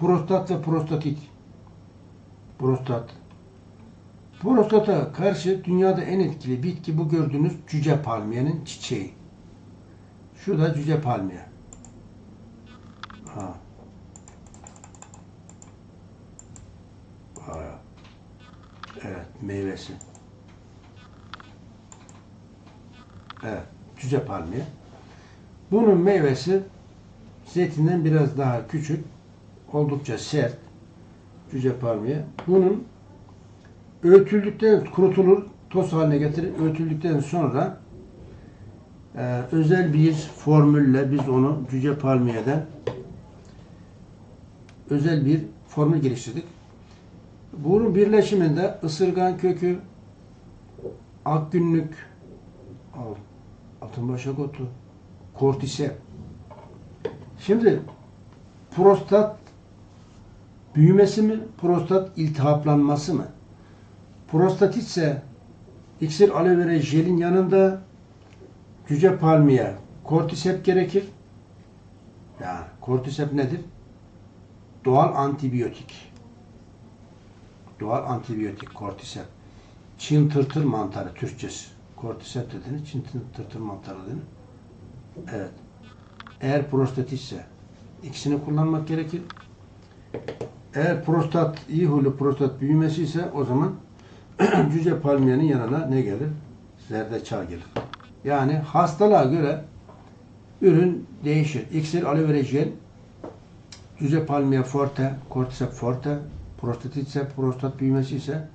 Prostat ve prostatit. Prostat. Prostata karşı dünyada en etkili bitki bu gördüğünüz cüce palmiyenin çiçeği. Şu da cüce palmiye. Ha. Ha. Evet, meyvesi. Evet, cüce palmiye. Bunun meyvesi zeytinden biraz daha küçük, oldukça sert. Cüce palmiye. Bunun öğütüldükten kurutulur, toz haline getirir. Öğütüldükten sonra e, özel bir formülle biz onu cüce palmiyeden özel bir formül geliştirdik. Bunun birleşiminde ısırgan kökü, akgünlük, al- altınbaşak otu, kortisep. Şimdi prostat büyümesi mi, prostat iltihaplanması mı? Prostatit ise iksir aloe vera jelin yanında cüce palmiye, kortisep gerekir. Yani kortisep nedir? Doğal antibiyotik. Doğal antibiyotik kortisep. Çin tırtır mantarı Türkçesi. Kortisep dediğini Çin tırtır mantarı dediğini. Evet. Eğer prostatitse ikisini kullanmak gerekir. Eğer prostat iyi huylu prostat büyümesi ise o zaman cüce palmiyenin yanına ne gelir? Zerdeçal gelir. Yani hastalığa göre ürün değişir. İksir aloe jel, cüce palmiye forte, cordyceps forte, prostatit ise prostat büyümesi ise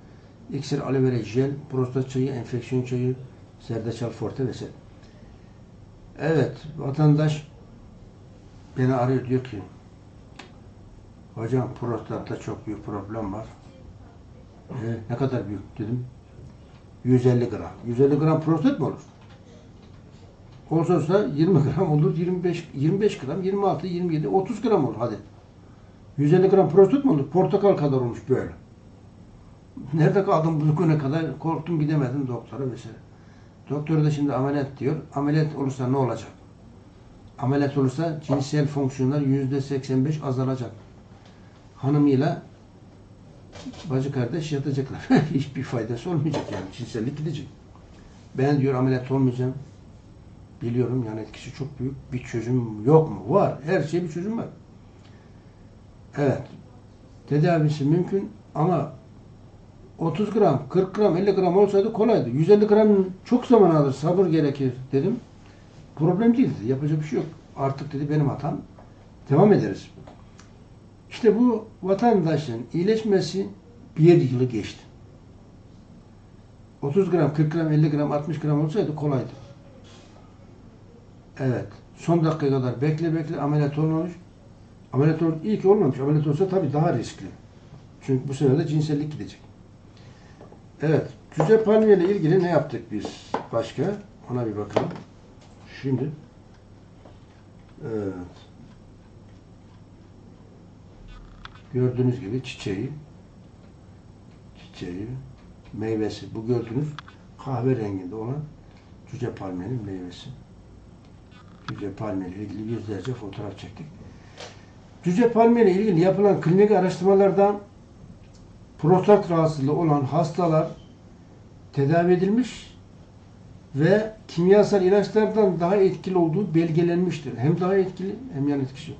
iksir aloe jel, prostat çayı, enfeksiyon çayı, zerdeçal forte vesaire. Evet, vatandaş beni arıyor diyor ki hocam prostatta çok büyük problem var. Ee, ne kadar büyük dedim. 150 gram. 150 gram prostat mı olur? Olsa olsa 20 gram olur, 25 25 gram, 26, 27, 30 gram olur hadi. 150 gram prostat mı olur? Portakal kadar olmuş böyle. Nerede kaldım bu güne kadar? Korktum gidemedim doktora vesaire. Doktor da şimdi ameliyat diyor. Ameliyat olursa ne olacak? Ameliyat olursa cinsel fonksiyonlar yüzde 85 azalacak. Hanımıyla bacı kardeş yatacaklar. Hiçbir faydası olmayacak yani. Cinsellik gidecek. Ben diyor ameliyat olmayacağım. Biliyorum yani etkisi çok büyük. Bir çözüm yok mu? Var. Her şey bir çözüm var. Evet. Tedavisi mümkün ama 30 gram, 40 gram, 50 gram olsaydı kolaydı. 150 gram çok zaman alır, sabır gerekir dedim. Problem değil dedi. Yapacak bir şey yok. Artık dedi benim hatam. Devam ederiz. İşte bu vatandaşın iyileşmesi bir yılı geçti. 30 gram, 40 gram, 50 gram, 60 gram olsaydı kolaydı. Evet. Son dakikaya kadar bekle bekle ameliyat olmamış. Ameliyat ol iyi ki olmamış. Ameliyat olsa tabii daha riskli. Çünkü bu sefer de cinsellik gidecek. Evet. Cüce palmiye ile ilgili ne yaptık biz başka? Ona bir bakalım. Şimdi. Evet. Gördüğünüz gibi çiçeği, çiçeği, meyvesi. Bu gördüğünüz kahverenginde olan cüce palmiyenin meyvesi. Cüce palmiye ilgili yüzlerce fotoğraf çektik. Cüce palmiye ilgili yapılan klinik araştırmalardan prostat rahatsızlığı olan hastalar tedavi edilmiş ve kimyasal ilaçlardan daha etkili olduğu belgelenmiştir. Hem daha etkili hem yan etkisi yok.